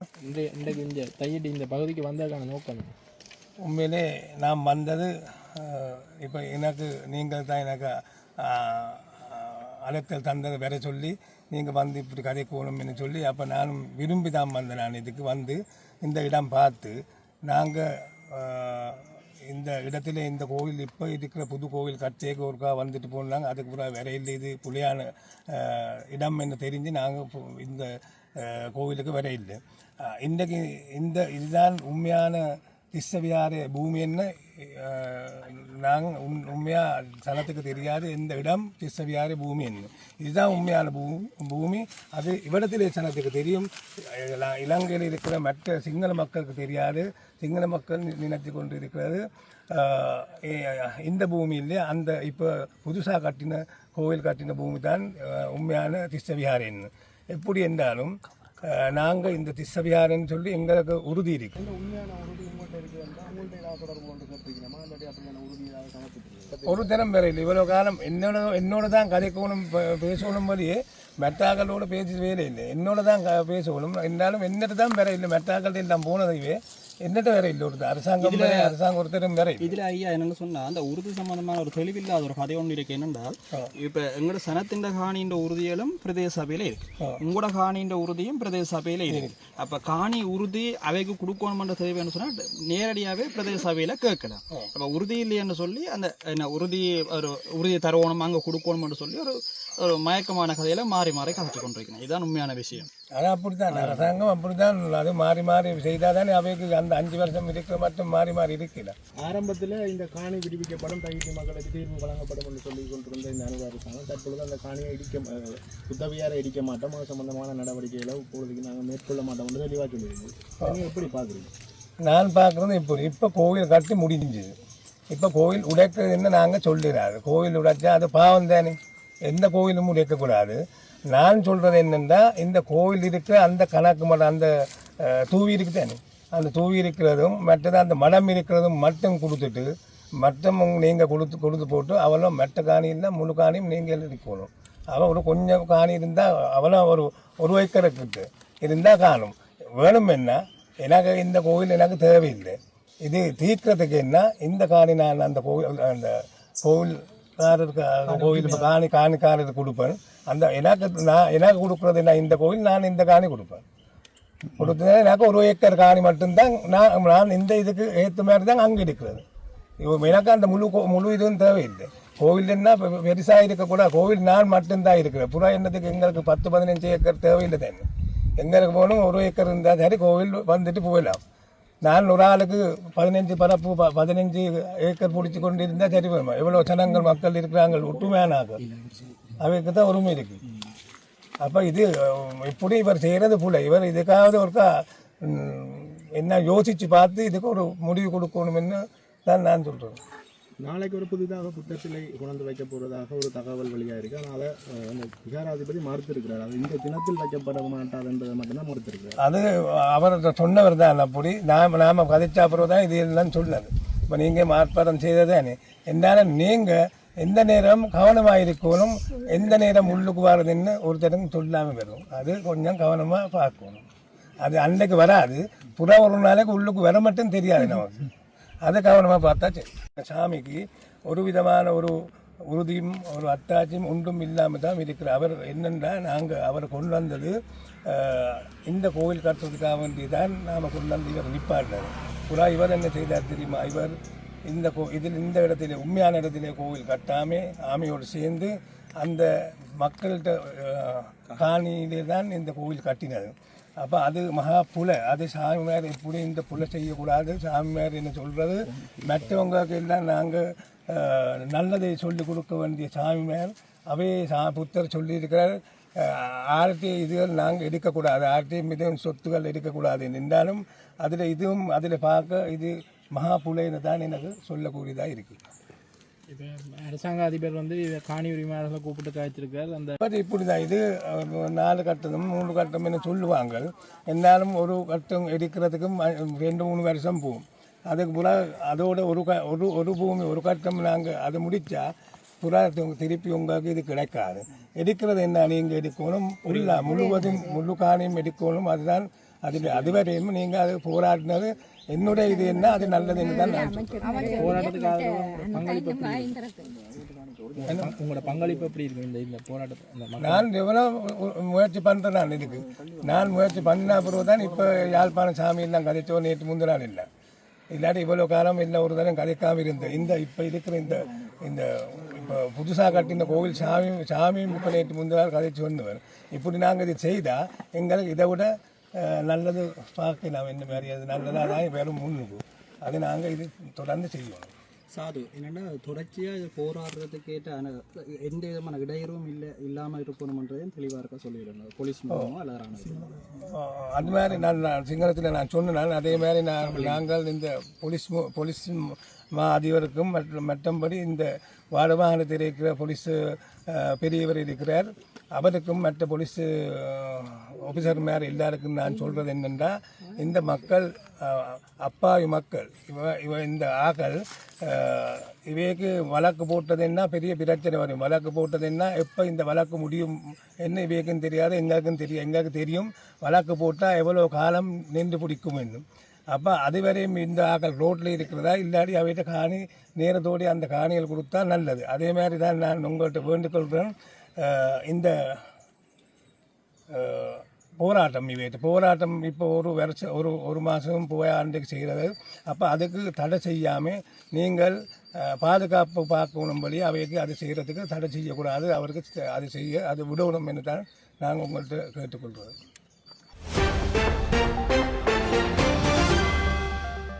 இந்த இன்றைக்கு இந்த தையடி இந்த பகுதிக்கு வந்ததுக்கான நோக்கம்? உண்மையிலே நாம் வந்தது இப்போ எனக்கு நீங்கள் தான் எனக்கு அழைத்தல் தந்தது வர சொல்லி நீங்கள் வந்து இப்படி கதை போகணும்னு சொல்லி அப்போ நானும் விரும்பி தான் வந்தேன். நான் இதுக்கு வந்து இந்த இடம் பார்த்து நாங்கள் இந்த இடத்துல இந்த கோவில் இப்போ இருக்கிற புது கோவில் கச்சேக்கு ஒருக்கா வந்துட்டு போனாங்க. அதுக்கு பிறகு வேற இல்லை இது புலியான இடம் என்று தெரிஞ்சு நாங்கள் இந்த கோவிலுக்கு வரையில்லை இல்லை. இன்றைக்கு இந்த இதுதான் உண்மையான திஸ்ஸவியார பூமி என்ன நாங்கள் உண் உண்மையாக சனத்துக்கு தெரியாது இந்த இடம் திஸ்ஸவியார பூமி என்ன இதுதான் உண்மையான பூமி பூமி அது இவ்விடத்திலே சனத்துக்கு தெரியும் இல- இலங்கையில் இருக்கிற மற்ற சிங்கள மக்களுக்கு தெரியாது சிங்கள மக்கள் நினைத்து கொண்டு இருக்கிறது ஆஹ், எ- இந்த பூமியிலே அந்த இப்போ புதுசாக கட்டின கோவில் கட்டின பூமி தான் ஆஹ், உண்மையான திஸ்ஸவியாரன் எப்படி என்றாலும் நாங்கள் இந்த திஸ்ஸவியாரன்னு சொல்லி எங்களுக்கு உறுதி இருக்கு ஒரு தினம் வேற இவ்வளோ காலம் என்னோட என்னோட தான் கதைக்கணும் பேசணும் போதே மெட்டாக்களோட பேசி வேலை இல்லை என்னோட தான் பேசணும் இருந்தாலும் என்னட்டு தான் வேற இல்லை மெட்டாக்கள் எல்லாம் போனதைவே என்னட்ட வேற இல்லை ஒரு அரசாங்கம் வேற, அரசாங்கம் ஒருத்தரும் வேற இதுல ஐயா என்னன்னு சொன்னா அந்த உறுதி சம்பந்தமான ஒரு தெளிவில்லாத ஒரு கதை ஒன்று இருக்கு. என்னென்றால் இப்ப எங்களோட சனத்தின் காணின்ற உறுதியிலும் பிரதேச சபையில இருக்கு. உங்களோட காணின்ற உறுதியும் பிரதேச சபையில இருக்கு. அப்ப காணி உறுதி அவைக்கு கொடுக்கணும்ன்ற தேவைன்னு சொன்னா நேரடியாவே பிரதேச சபையில கேட்கலாம். அப்ப உறுதி இல்லைன்னு சொல்லி அந்த என்ன உறுதி ஒரு உறுதியை தருவணும் அங்க கொடுக்கணும்னு சொல்லி ஒரு ஒரு மயக்கமான கதையில மாறி மாறி கதைச்சு கொண்டிருக்கணும் இதுதான் உண்மையான விஷயம். அது அப்படித்தான். அரசாங்கம் அப்படித்தான். அது மாறி மாறி செய்தால் தானே அவைக்கு அந்த அஞ்சு வருஷம் இருக்கிற மட்டும் மாறி மாறி இருக்கல ஆரம்பத்தில் இந்த காணி விடுவிக்கப்படும் தையிட்டு மக்களுக்கு தீர்வு வழங்கப்படும் என்று சொல்லி கொண்டிருந்த இந்த அனுபவ அரசாங்கம் தற்பொழுது அந்த காணியை இடிக்க குத்தகையார இடிக்க மாட்டோம். அது சம்பந்தமான நடவடிக்கைகளை இப்பொழுதுக்கு நாங்கள் மேற்கொள்ள மாட்டோம் என்று தெளிவாக சொல்லியிருக்கோம் நீங்கள் எப்படி பார்க்குறீங்க? நான் பார்க்குறது இப்போ இப்போ கோவில் கட்டி முடிஞ்சுது. இப்போ கோவில் உடைக்கிறதுன்னு நாங்கள் சொல்லிடாது. கோவில் உடைச்சா அது பாவம் தானே. எந்த கோவிலும் உடைக்கக்கூடாது நான் சொல்கிறது என்னென்னா இந்த கோவில் இருக்கிற அந்த கணக்கு மடம் அந்த தூவி இருக்கு தானே அந்த தூவி இருக்கிறதும் மற்றது அந்த மடம் இருக்கிறதும் மட்டும் கொடுத்துட்டு மட்டம் நீங்கள் கொடுத்து கொடுத்து போட்டு அவளும் மெட்ட காணி இருந்தால் முழு காணியும் நீங்கள் இருக்கணும் அவள் ஒரு கொஞ்சம் காணி இருந்தால் அவளும் ஒரு ஒரு வைக்கிற இருக்குது இருந்தால் காணும். வேணும் என்ன? எனக்கு இந்த கோவில் எனக்கு தேவையில்லை. இது தீர்க்கிறதுக்கு என்ன? இந்த காணி நான் அந்த கோவில் அந்த கோவில் கோவில்காரருக்கு கோவில் இப்ப காணி காணிக்காரருக்கு கொடுப்பேன் அந்த எனக்கு நான் எனக்கு கொடுக்குறது என்ன? இந்த கோவில் நான் இந்த காணி கொடுப்பேன். கொடுத்தது எனக்கு ஒரு ஏக்கர் காணி மட்டும்தான் நான் நான் இந்த இதுக்கு ஏற்ற மாதிரி தான் அங்கே இருக்கிறது. எனக்கு அந்த முழு முழு இதுவும் தேவையில்லை. கோவில் என்ன பெ- பெருசா இருக்கக்கூடாது. கோவில் நான் மட்டும்தான் இருக்கிறேன். புறா என்னத்துக்கு எங்களுக்கு பத்து பதினஞ்சு ஏக்கர் தேவையில்லை தானே. எங்களுக்கு போகணும் ஒரு ஏக்கர் இருந்தால் சரி கோவில் வந்துட்டு போகலாம் நான் ஒரு ஆளுக்கு பதினஞ்சு பரப்பு ப- பதினஞ்சு ஏக்கர் பிடிச்சி கொண்டு இருந்தால் சரி வருமா. எவ்வளோ ஜனங்கள் மக்கள் இருக்கிறாங்க ஒட்டுமையானாக அவைக்கு தான் உரிமை இருக்குது அப்போ இது இப்படி இவர் செய்கிறது போல. இவர் இதுக்காவது ஒருக்கா என்ன யோசித்து பார்த்து இதுக்கு ஒரு முடிவு கொடுக்கணும்னு தான் நான் சொல்கிறேன் நாளைக்கு ஒரு புதிதாக புத்த சிலை கொண்டு வைக்க போகிறதாக ஒரு தகவல் வெளியாக இருக்குது ஆனால் அதை அந்த விகாராதிபதி மறுத்திருக்கிறார். அது இந்த தினத்தில் வைக்கப்பட மாட்டாதுன்றதை மட்டும்தான் மறுத்திருக்கிறார். அது அவர் சொன்னவர் தான் அப்படி. நாம் நாம் கதைச்சா பிறகு தான் இது எல்லாம் சொன்னது. இப்போ நீங்கள் மார்ப்பாடம் செய்ததானே. என்னால் நீங்கள் எந்த நேரம் கவனமாக இருக்கணும் எந்த நேரம் உள்ளுக்கு வர்றதுன்னு ஒருத்தரும் சொல்லாமல் வரும். அது கொஞ்சம் கவனமாக பார்க்கணும். அது அன்றைக்கு வராது. புற ஒரு நாளைக்கு உள்ளுக்கு வர மட்டும் தெரியாது நமக்கு. அதை கவனமாக பார்த்தா சரி சாமிக்கு ஒரு விதமான ஒரு உறுதியும் ஒரு அத்தாட்சியும் ஒன்றும் இல்லாமல் தான் இருக்கிற அவர் என்னென்னா நாங்கள் அவர் கொண்டு வந்தது இந்த கோவில் கட்டுறதுக்காக வேண்டி தான் நாம் கொண்டு வந்து இவர் நிப்பாட்டினார் புறா இவர் என்ன செய்தார் தெரியுமா இவர் இந்த கோ இதில் இந்த இடத்துல உண்மையான இடத்துல கோவில் கட்டாமே ஆமையோடு சேர்ந்து அந்த மக்கள்கிட்ட காணியிலே தான் இந்த கோவில் கட்டினது அப்போ அது மகா புலை. அது சாமியார் எப்படி இந்த புலை செய்யக்கூடாது. சாமியார் என்ன சொல்கிறது மற்றவங்களுக்கு எல்லாம் நாங்கள் நல்லதை சொல்லி கொடுக்க வேண்டிய சாமியார் அவே சா புத்தர் சொல்லியிருக்கிறார். ஆர்டி இதுகள் நாங்கள் எடுக்கக்கூடாது. ஆர்டி மிதம் சொத்துக்கள் எடுக்கக்கூடாது என்றாலும் அதில் இதுவும் அதில் பார்க்க இது மகா புலைன்னு தான் எனக்கு சொல்லக்கூடியதாக இருக்குது அரசாங்க அதிபர் வந்து இதை காணி உரிமையாளர்களை கூப்பிட்டு காய்ச்சிருக்கார். அந்த பட் இப்படி தான் இது நாலு கட்டணம் மூணு கட்டம் என்ன சொல்லுவாங்க. என்னாலும் ஒரு கட்டம் எடுக்கிறதுக்கும் ரெண்டு மூணு வருஷம் போகும். அதுக்கு புறா அதோட ஒரு க ஒரு ஒரு பூமி ஒரு கட்டம் நாங்கள் அதை முடித்தா புறா திருப்பி உங்களுக்கு இது கிடைக்காது. எடுக்கிறது என்ன நீங்கள் எடுக்கணும்? உள்ள முழுவதும் முழு காணியும் எடுக்கணும். அதுதான் அது அதுவரையும் நீங்கள் அது போராடினது என்னுடைய இது என்ன? அது தான் நான் சொல்றேன். போராட்டத்துக்காக பங்களிப்பு உங்களோட பங்களிப்பு எப்படி இருக்கு இந்த இந்த போராட்டத்தை நான் எவ்வளோ முயற்சி பண்ணுறேன் நான் இதுக்கு. நான் முயற்சி பண்ண பிறகு தான் இப்போ யாழ்ப்பாணம் சாமியெல்லாம் கதைச்சோ நேற்று முந்தின நாள் இல்லை. இல்லாட்டி இவ்வளோ காலம் இல்லை ஒரு தரம் கதைக்காமல் இருந்தேன். இந்த இப்போ இருக்கிற இந்த இந்த இப்போ புதுசாக கட்டின கோவில் சாமி சாமியும் இப்போ நேற்று முந்தின நாள் கதைச்சு வந்தவர். இப்படி நாங்கள் இது செய்தால் எங்களுக்கு இதை விட நல்லது பார்க்கலாம் என்ன மாதிரி அது நல்லதாக தான் வெறும் முன்னுக்கு. அது நாங்கள் இது தொடர்ந்து செய்யணும் சாது என்னன்னா தொடர்ச்சியா இது போராடுறதுக்கு ஏற்ற எந்த விதமான இடையூறும் இல்லை இல்லாம இருக்கணும்ன்றதையும் தெளிவா இருக்க சொல்லிடுங்க போலீஸ் மூலமா எல்லாரும் ஆஹ் அது மாதிரி நான் நான் சிங்களத்தில் நான் சொன்னேன். அதே மாதிரி நான் நாங்கள் இந்த போலீஸ் போலீஸ் ம- அதிபருக்கும் மற்றும் மற்றபடி இந்த வாடவாகனத்தில் இருக்கிற போலீஸ் பெரியவர் இருக்கிறார். அவருக்கும் மற்ற போலீஸ் ஆஃபீஸர்மார் எல்லாருக்கும் நான் சொல்கிறது என்னென்னா இந்த மக்கள் அப்பாவி மக்கள் இவ இவ இந்த ஆக்கள் இவைக்கு வழக்கு போட்டதுன்னா பெரிய பிரச்சனை வரும். வழக்கு போட்டதுன்னா எப்போ இந்த வழக்கு முடியும் என்ன இவைக்கும் தெரியாது எங்களுக்கும் தெரியும் எங்களுக்கு தெரியும். வழக்கு போட்டால் எவ்வளோ காலம் நின்று பிடிக்கும் என்னும் அப்போ அதுவரையும் இந்த ஆக்கள் ரோட்டில் இருக்கிறதா? இல்லாட்டி அவைகிட்ட காணி நேரத்தோடு அந்த காணிகள் கொடுத்தா நல்லது. அதே மாதிரி தான் நான் உங்கள்கிட்ட வேண்டுகொள்கிறேன் இந்த போராட்டம் இவைட்டு போராட்டம் இப்போ ஒரு வருஷம் ஒரு ஒரு மாதம் போய் செய்கிறது. அப்போ அதுக்கு தடை செய்யாமல் நீங்கள் பாதுகாப்பு பார்க்கணும்படி அவைக்கு அது செய்கிறதுக்கு தடை செய்யக்கூடாது. அவருக்கு அது செய்ய அது விடணும் என்று தான் நாங்கள் உங்கள்கிட்ட கேட்டுக்கொள்கிறோம்.